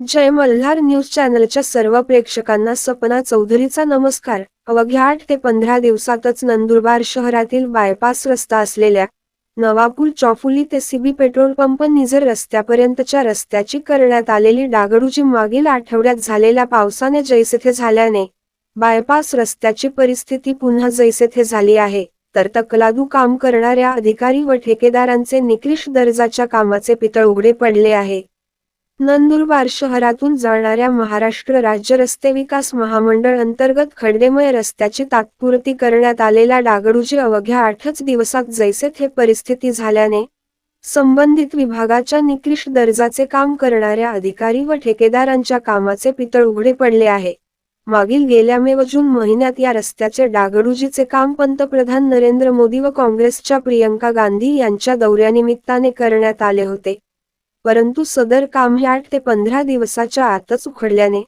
जय Malhar news चॅनलच्या सर्व प्रेक्षकांना सपना चौधरीचा नमस्कार. अवघ्या आठ ते पंधरा दिवसातच नंदुरबार शहरातील बायपास रस्ता असलेल्या नवापूर चौफुली ते सीबी पेट्रोल पंप निझर रस्त्यापर्यंतच्या रस्त्याची करण्यात आलेली डागडूजी मागील आठवड्यात झालेल्या पावसाने जैसेथे झाल्याने बायपास रस्त्याची परिस्थिती पुन्हा जैसेथे झाली आहे. तर तकलादू काम करणाऱ्या अधिकारी व ठेकेदारांचे निकृष्ट दर्जाच्या कामाचे पितळ उघडे पडले आहे. नंदुरबार शहरातून जाणाऱ्या महाराष्ट्र राज्य रस्ते विकास महामंडळ अंतर्गत खड्डेमय रस्त्याची तात्पुरती करण्यात आलेल्या डागडूजी अवघ्या आठच दिवसात जैसे थे परिस्थिती झाल्याने संबंधित विभागाच्या निकृष्ट दर्जाचे काम करणाऱ्या अधिकारी व ठेकेदारांच्या कामाचे पितळ उघडे पडले आहे. मागील गेल्या मे व जून महिन्यात या रस्त्याचे डागडूजीचे काम पंतप्रधान नरेंद्र मोदी व काँग्रेसच्या प्रियंका गांधी यांच्या दौऱ्यानिमित्ताने करण्यात आले होते. परंतु सदर काम हे आठ ते पंधरा दिवसाच्या आतच उखडल्याने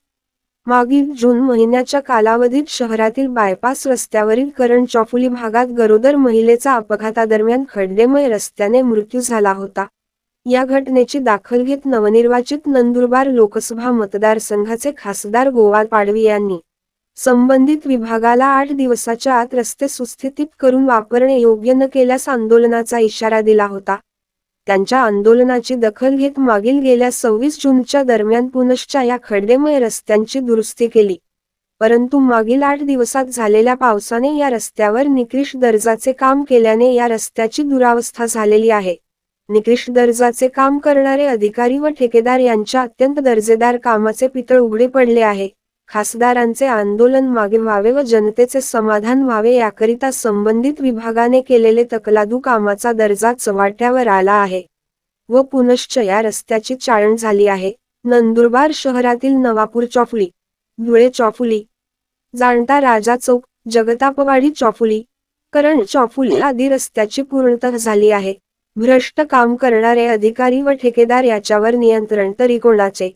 मागील जून महिन्याच्या कालावधीत शहरातील बायपास रस्त्यावरील करण चौफुली भागात गरोदर महिलेचा अपघातादरम्यान खड्डेमय रस्त्याने मृत्यू झाला होता. या घटनेची दाखल घेत नवनिर्वाचित नंदुरबार लोकसभा मतदारसंघाचे खासदार गोवाल पाडवी यांनी संबंधित विभागाला आठ दिवसाच्या आत रस्ते सुस्थितीत करून वापरणे योग्य न केल्यास आंदोलनाचा इशारा दिला होता. त्यांच्या आंदोलनाची दखल घेत मागील गेल्या सव्वीस जूनच्या दरम्यान पुनश्च्या या खड्डेमय रस्त्यांची दुरुस्ती केली. परंतु मागील आठ दिवसात झालेल्या पावसाने या रस्त्यावर निकृष्ट दर्जाचे काम केल्याने या रस्त्याची दुरावस्था झालेली आहे. निकृष्ट दर्जाचे काम करणारे अधिकारी व ठेकेदार यांच्या अत्यंत दर्जेदार कामाचे पितळ उघडे पडले आहे. खासदारांचे आंदोलन मागे व्हावे व जनतेचे समाधान व्हावे याकरिता संबंधित विभागाने केलेले तकलादू कामाचा दर्जा चव्हाट्यावर आला आहे व पुनश्च या रस्त्याची चाळण झाली आहे. नंदुरबार शहरातील नवापूर चौफुली धुळे चौफुली जाणता राजा चौक जगतापवाडी चौफुली करण चौफुली आदी रस्त्याची पूर्णतः झाली आहे. भ्रष्ट काम करणारे अधिकारी व ठेकेदार याच्यावर नियंत्रण तरी कोणाचे?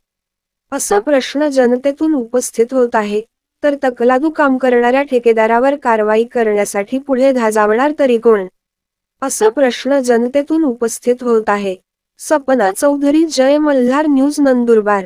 असा प्रश्न जनतेतून उपस्थित होत आहे. तर तकलादू काम करणाऱ्या ठेकेदारावर कारवाई करण्यासाठी पुढे धाजावणार तरी कोण? असा प्रश्न जनतेतून उपस्थित होत आहे. सपना चौधरी जय मल्हार न्यूज नंदुरबार.